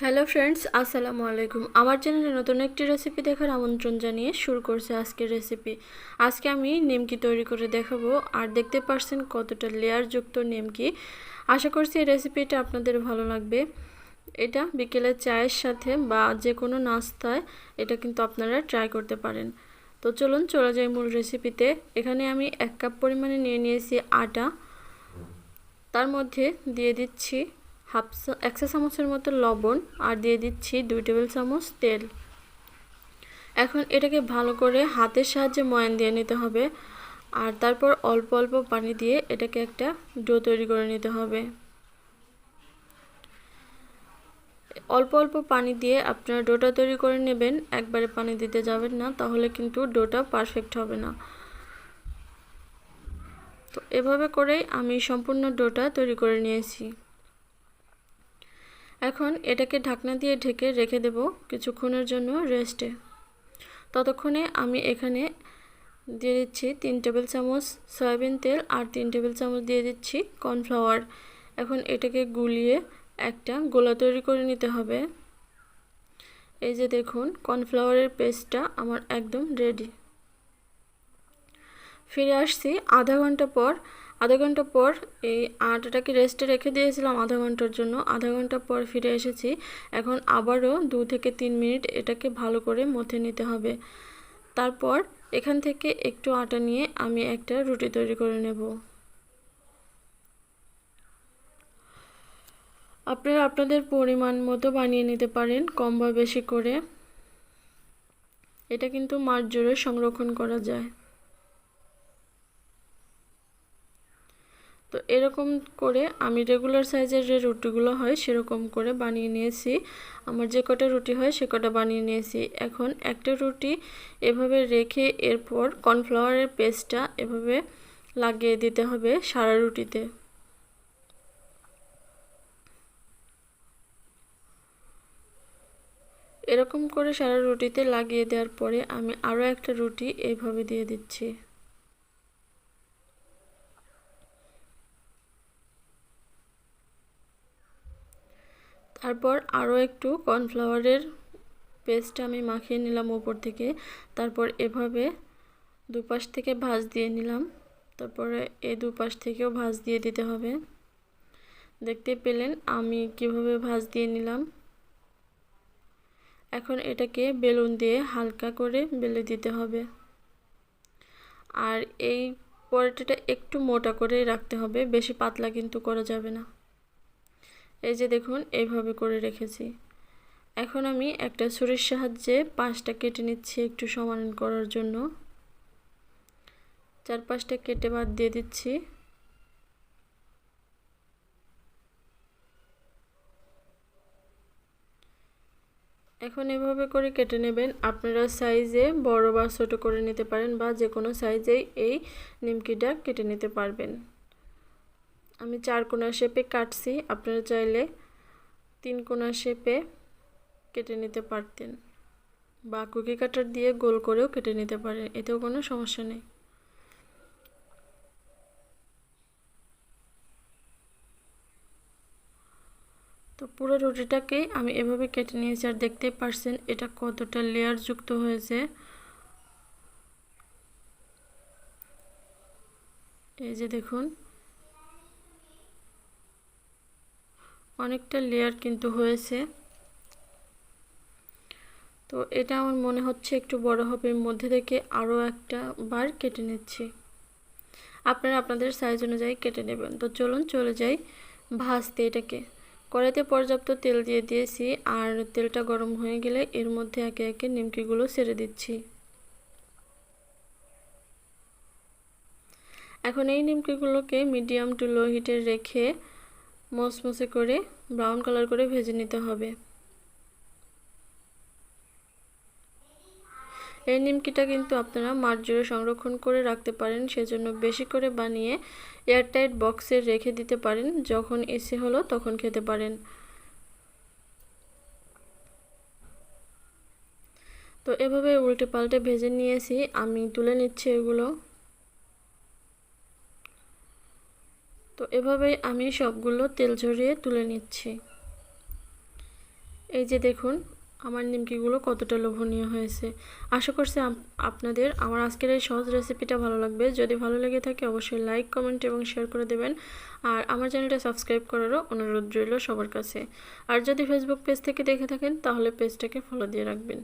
Hello friends আসসালামু আলাইকুম। আমার চ্যানেলে নতুন একটি রেসিপি দেখার আমন্ত্রণ জানিয়ে শুরু করছে আজকের রেসিপি আজকে আমি নিমকি তৈরি করে দেখাবো। আর দেখতে পারছেন কতটা লেয়ারযুক্ত নিমকি। আশা করছি এই রেসিপিটা আপনাদের ভালো লাগবে। এটা বিকেলে চায়ের সাথে বা যে কোনো নাস্তায় এটা কিন্তু আপনারা ট্রাই করতে পারেন। তো চলুন, চলে যাই মূল রেসিপিতে এখানে আমি এক কাপ পরিমাণে নিয়ে নিয়েছি আটা। তার মধ্যে দিয়ে দিচ্ছি হাফ একশো চামচের মতো লবণ আর দিয়ে দিচ্ছি দুই টেবিল চামচ তেল। এখন এটাকে ভালো করে হাতের সাহায্যে ময়ান দিয়ে নিতে হবে আর তারপর অল্প অল্প পানি দিয়ে এটাকে একটা ডো তৈরি করে নিতে হবে। অল্প অল্প পানি দিয়ে আপনারা ডোটা তৈরি করে নেবেন, একবারে পানি দিতে যাবেন না, তাহলে কিন্তু ডোটা পারফেক্ট হবে না। তো এভাবে করেই আমি সম্পূর্ণ ডোটা তৈরি করে নিয়েছি। এখন এটাকে ঢাকনা দিয়ে ঢেকে রেখে দেব কিছুক্ষণের জন্য রেস্টে। ততক্ষণে আমি এখানে দিয়ে দিচ্ছি তিন টেবিল চামচ সয়াবিন তেল আর তিন টেবিল চামচ দিয়ে দিচ্ছি কর্নফ্লাওয়ার। এখন এটাকে গুলিয়ে একটা গোলা তৈরি করে নিতে হবে। এই যে দেখুন, কর্নফ্লাওয়ারের পেস্টটা আমার একদম রেডি। ফিরে আসছি আধা ঘণ্টা পর আধা ঘণ্টা পর এই আটাটাকে রেস্টে রেখে দিয়েছিলাম আধা ঘণ্টার জন্য। আধা ঘণ্টা পর ফিরে এসেছি। এখন আবারও দু থেকে তিন মিনিট এটাকে ভালো করে মথে নিতে হবে। তারপর এখান থেকে একটু আটা নিয়ে আমি একটা রুটি তৈরি করে নেব। আপনারা আপনাদের পরিমাণ মতো বানিয়ে নিতে পারেন, কম বা বেশি করে। এটা কিন্তু মাছ জোরে সংরক্ষণ করা যায়। তো এরকম করে আমি রেগুলার সাইজের যে রুটিগুলো হয় সেরকম করে বানিয়ে নিয়েছি। আমার যে কটা রুটি হয় সে কটা বানিয়ে নিয়েছি। এখন একটা রুটি এভাবে রেখে এরপর কর্নফ্লাওয়ারের পেস্টটা এভাবে লাগিয়ে দিতে হবে সারা রুটিতে। এরকম করে সারা রুটিতে লাগিয়ে দেওয়ার পরে আমি আরও একটা রুটি এইভাবে দিয়ে দিচ্ছি। তারপর আরও একটু কর্নফ্লাওয়ারের পেস্ট আমি মাখিয়ে নিলাম ওপর থেকে। তারপর এভাবে দুপাশ থেকে ভাজ দিয়ে নিলাম। তারপরে এ দুপাশ থেকেও ভাজ দিয়ে দিতে হবে। দেখতে পেলেন আমি কীভাবে ভাজ দিয়ে নিলাম। এখন এটাকে বেলুন দিয়ে হালকা করে বেলে দিতে হবে। আর এই পরোটাটা একটু মোটা করে রাখতে হবে, বেশি পাতলা কিন্তু করা যাবে না। এই যে দেখুন, এইভাবে করে রেখেছি। এখন আমি একটা ছুরির সাহায্যে পাঁচটা কেটে নিচ্ছি একটু সমান করার জন্য। চার পাঁচটা কেটে বাদ দিয়ে দিচ্ছি। এখন এভাবে করে কেটে নেবেন। আপনারা সাইজে বড় বা ছোটো করে নিতে পারেন বা যে কোনো সাইজেই এই নিমকিটা কেটে নিতে পারবেন। আমি চার কোনা শেপে কাটছি, আপনারা চাইলে তিন কোনা শেপে কেটে নিতে পারতেন বা কুকি কাটার দিয়ে গোল করেও কেটে নিতে পারেন এতেও কোনো সমস্যা নেই। তো পুরো রুটিটাকেই আমি এভাবে কেটে নিয়েছি আর দেখতেই পারছেন এটা কতটা লেয়ার যুক্ত হয়েছে। এই যে দেখুন অনেকটা লেয়ার কিন্তু হয়েছে। তো এটা আমার মনে হচ্ছে একটু বড় হবে মধ্যে থেকে আরও একটা বার কেটে নিচ্ছি। আপনারা আপনাদের সাইজ অনুযায়ী কেটে নেবেন। তো চলুন চলে যাই ভাজতে এটাকে। কড়াইতে পর্যাপ্ত তেল দিয়ে দিয়েছি, আর তেলটা গরম হয়ে গেলে এর মধ্যে একে একে নিমকিগুলো ছেড়ে দিচ্ছি। এখন এই নিমকিগুলোকে মিডিয়াম টু লো হিটে রেখে মসমসে করে ব্রাউন কালার করে ভেজে নিতে হবে। এই নিমকিটা কিন্তু আপনারা মাঠ জুড়ে সংরক্ষণ করে রাখতে পারেন, সেজন্য বেশি করে বানিয়ে এয়ারটাইট বক্সে রেখে দিতে পারেন, যখন এসে হলো তখন খেতে পারেন। তো এভাবে উল্টে পাল্টে ভেজে নিয়েছি, আমি তুলে নিচ্ছি এগুলো। তো এভাবেই আমি সবগুলো তেল ঝরিয়ে তুলে নিচ্ছি। এই যে দেখুন, আমার নিমকিগুলো কতটা লোভনীয় হয়েছে। আশা করছি আপ- আপনাদের আমার আজকের এই সহজ রেসিপিটা ভালো লাগবে। যদি ভালো লেগে থাকে অবশ্যই লাইক কমেন্ট এবং শেয়ার করে দেবেন। আর আমার চ্যানেলটা সাবস্ক্রাইব করারও অনুরোধ রইল সবার কাছে। আর যদি ফেসবুক পেজ থেকে দেখে থাকেন, তাহলে পেজটাকে ফলো দিয়ে রাখবেন।